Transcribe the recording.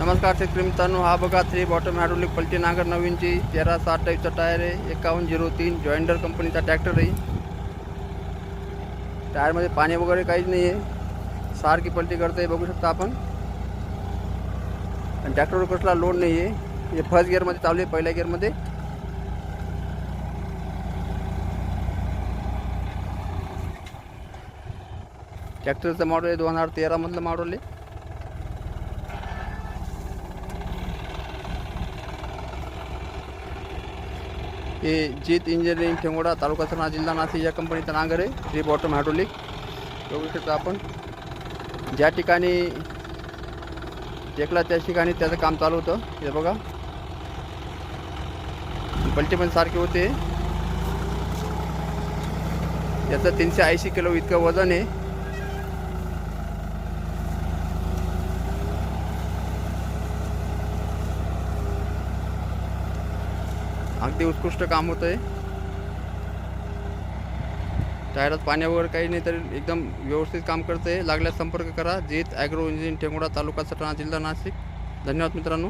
नमस्कार शेतकरी मित्रांनो हा बघा थ्री बॉटम हायड्रोलिक पलटी नांगर नवीनची. तेरा साठ टाईपचा टायर आहे एकावन्न झिरो तीन. जॉइंडर कंपनीचा ट्रॅक्टर आहे. टायरमध्ये पाणी वगैरे काहीच नाही आहे. सारखी पलटी करते बघू शकता आपण. आणि ट्रॅक्टरवर कसला लोड नाही आहे. हे फर्स्ट गिअरमध्ये चालू आहे पहिल्या गिअरमध्ये ट्रॅक्टरचं मॉडेल आहे दोन हजार तेरामधलं मॉडेल आहे. हे जीत इंजिनिअरिंग ठेंगोडा तालुका सरणा जिल्हा नाशिक या कंपनीचं नांगर आहे. थ्री बॉटम हायड्रोलिक बघू शकता आपण ज्या ठिकाणी टेकला त्या ठिकाणी त्याचं काम चालू होतं. हे बघा. पलटी पण सारखे होते. याचं तीनशे ऐंशी किलो इतकं वजन आहे. अगदी उत्कृष्ट काम होतं आहे टायरात पाण्यावर काही नाही तरी एकदम व्यवस्थित काम करते लागल्यास संपर्क करा. जीत ॲग्रो इंजिन टेंगोडा तालुका सटाणा जिल्हा नाशिक. धन्यवाद मित्रांनो.